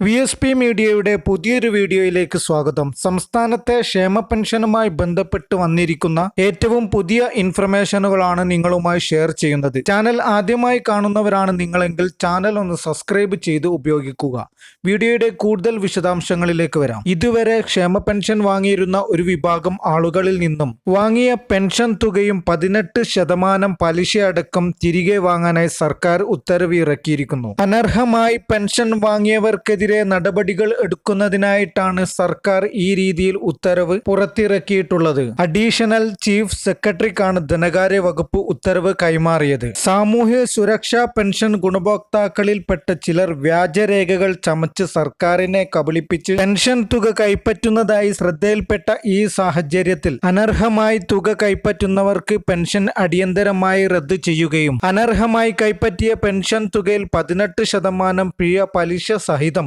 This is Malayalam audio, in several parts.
വി എസ് പി മീഡിയയുടെ പുതിയൊരു വീഡിയോയിലേക്ക് സ്വാഗതം. സംസ്ഥാനത്തെ ക്ഷേമ പെൻഷനുമായി ബന്ധപ്പെട്ട് വന്നിരിക്കുന്ന ഏറ്റവും പുതിയ ഇൻഫർമേഷനുകളാണ് നിങ്ങളുമായി ഷെയർ ചെയ്യുന്നത്. ചാനൽ ആദ്യമായി കാണുന്നവരാണ് നിങ്ങളെങ്കിൽ ചാനൽ ഒന്ന് സബ്സ്ക്രൈബ് ചെയ്ത് ഉപയോഗിക്കുക. വീഡിയോയുടെ കൂടുതൽ വിശദാംശങ്ങളിലേക്ക് വരാം. ഇതുവരെ ക്ഷേമ പെൻഷൻ വാങ്ങിയിരുന്ന ഒരു വിഭാഗം ആളുകളിൽ നിന്നും വാങ്ങിയ പെൻഷൻ തുകയും പതിനെട്ട് ശതമാനം പലിശ അടക്കം തിരികെ വാങ്ങാനായി സർക്കാർ ഉത്തരവ് ഇറക്കിയിരിക്കുന്നു അനർഹമായി പെൻഷൻ വാങ്ങിയവർക്കെതിരെ നടപടികൾ എടുക്കുന്നതിനായിട്ടാണ് സർക്കാർ ഈ രീതിയിൽ ഉത്തരവ് പുറത്തിറക്കിയിട്ടുള്ളത്. അഡീഷണൽ ചീഫ് സെക്രട്ടറിക്കാണ് ധനകാര്യ വകുപ്പ് ഉത്തരവ് കൈമാറിയത്. സാമൂഹ്യ സുരക്ഷാ പെൻഷൻ ഗുണഭോക്താക്കളിൽപ്പെട്ട ചിലർ വ്യാജരേഖകൾ ചമച്ച് സർക്കാരിനെ കബളിപ്പിച്ച് പെൻഷൻ തുക കൈപ്പറ്റുന്നതായി ശ്രദ്ധയിൽപ്പെട്ട ഈ സാഹചര്യത്തിൽ അനർഹമായി തുക കൈപ്പറ്റുന്നവർക്ക് പെൻഷൻ അടിയന്തരമായി റദ്ദു ചെയ്യുകയും അനർഹമായി കൈപ്പറ്റിയ പെൻഷൻ തുകയിൽ പതിനെട്ട് ശതമാനം പിഴ പലിശ സഹിതം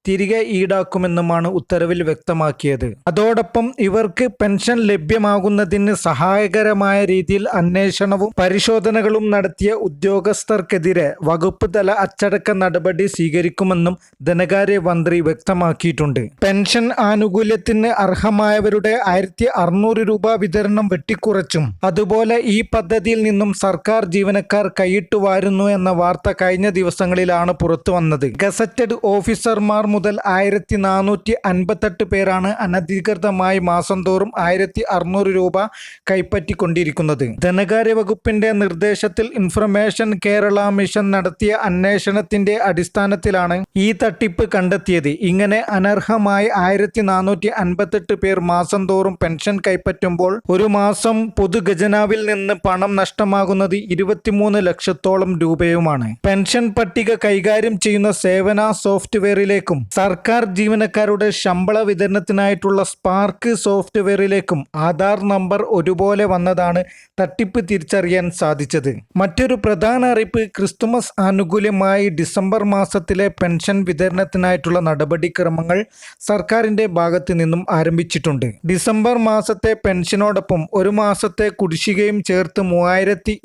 തിരികെ ഈടാക്കുമെന്നുമാണ് ഉത്തരവിൽ വ്യക്തമാക്കിയത്. അതോടൊപ്പം ഇവർക്ക് പെൻഷൻ ലഭ്യമാകുന്നതിന് സഹായകരമായ രീതിയിൽ അന്വേഷണവും പരിശോധനകളും നടത്തിയ ഉദ്യോഗസ്ഥർക്കെതിരെ വകുപ്പ് തല അച്ചടക്ക നടപടി സ്വീകരിക്കുമെന്നും ധനകാര്യ മന്ത്രി വ്യക്തമാക്കിയിട്ടുണ്ട്. പെൻഷൻ ആനുകൂല്യത്തിന് അർഹമായവരുടെ ആയിരത്തി അറുന്നൂറ് രൂപ വിതരണം വെട്ടിക്കുറച്ചും അതുപോലെ ഈ പദ്ധതിയിൽ നിന്നും സർക്കാർ ജീവനക്കാർ കൈയിട്ടു വാരുന്നു എന്ന വാർത്ത കഴിഞ്ഞ ദിവസങ്ങളിലാണ് പുറത്തു വന്നത് ഗസറ്റഡ് ഓഫീസർമാർ മുതൽ ആയിരത്തി നാനൂറ്റി അൻപത്തെട്ട് പേരാണ് അനധികൃതമായി മാസം തോറും ആയിരത്തി അറുന്നൂറ് രൂപ കൈപ്പറ്റിക്കൊണ്ടിരിക്കുന്നത്. ധനകാര്യ വകുപ്പിന്റെ നിർദ്ദേശത്തിൽ ഇൻഫർമേഷൻ കേരള മിഷൻ നടത്തിയ അന്വേഷണത്തിന്റെ അടിസ്ഥാനത്തിലാണ് ഈ തട്ടിപ്പ് കണ്ടെത്തിയത്. ഇങ്ങനെ അനർഹമായി ആയിരത്തി നാനൂറ്റി അൻപത്തെട്ട് പേർ മാസം തോറും പെൻഷൻ കൈപ്പറ്റുമ്പോൾ ഒരു മാസം പൊതുഖജനാവിൽ നിന്ന് പണം നഷ്ടമാകുന്നത് ഇരുപത്തിമൂന്ന് ലക്ഷത്തോളം രൂപയുമാണ്. പെൻഷൻ പട്ടിക കൈകാര്യം ചെയ്യുന്ന സേവന സോഫ്റ്റ്വെയറിലേക്കും സർക്കാർ ജീവനക്കാരുടെ ശമ്പള വിതരണത്തിനായിട്ടുള്ള സ്പാർക്ക് സോഫ്റ്റ്വെയറിലേക്കും ആധാർ നമ്പർ ഒരുപോലെ വന്നതാണ് തട്ടിപ്പ് തിരിച്ചറിയാൻ സാധിച്ചത്. മറ്റൊരു പ്രധാന അറിയിപ്പ് ക്രിസ്തുമസ് ആനുകൂല്യമായി ഡിസംബർ മാസത്തിലെ പെൻഷൻ വിതരണത്തിനായിട്ടുള്ള നടപടിക്രമങ്ങൾ സർക്കാരിന്റെ ഭാഗത്ത് നിന്നും ആരംഭിച്ചിട്ടുണ്ട്. ഡിസംബർ മാസത്തെ പെൻഷനോടൊപ്പം ഒരു മാസത്തെ കുടിശ്ശികയും ചേർത്ത് മൂവായിരത്തി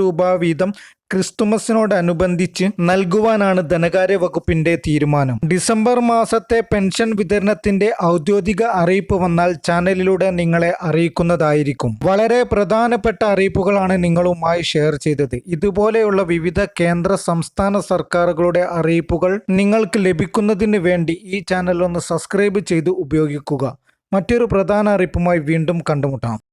രൂപ വീതം ക്രിസ്തുമസിനോടനുബന്ധിച്ച് നൽകുവാനാണ് ധനകാര്യ വകുപ്പിന്റെ തീരുമാനം. ഡിസംബർ മാസത്തെ പെൻഷൻ വിതരണത്തിന്റെ ഔദ്യോഗിക അറിയിപ്പ് വന്നാൽ ചാനലിലൂടെ നിങ്ങളെ അറിയിക്കുന്നതായിരിക്കും. വളരെ പ്രധാനപ്പെട്ട അറിയിപ്പുകളാണ് നിങ്ങളുമായി ഷെയർ ചെയ്തത്. ഇതുപോലെയുള്ള വിവിധ കേന്ദ്ര സംസ്ഥാന സർക്കാരുകളുടെ അറിയിപ്പുകൾ നിങ്ങൾക്ക് ലഭിക്കുന്നതിന് വേണ്ടി ഈ ചാനൽ ഒന്ന് സബ്സ്ക്രൈബ് ചെയ്ത് ഉപയോഗിക്കുക. മറ്റൊരു പ്രധാന അറിയിപ്പുമായി വീണ്ടും കണ്ടുമുട്ടാം.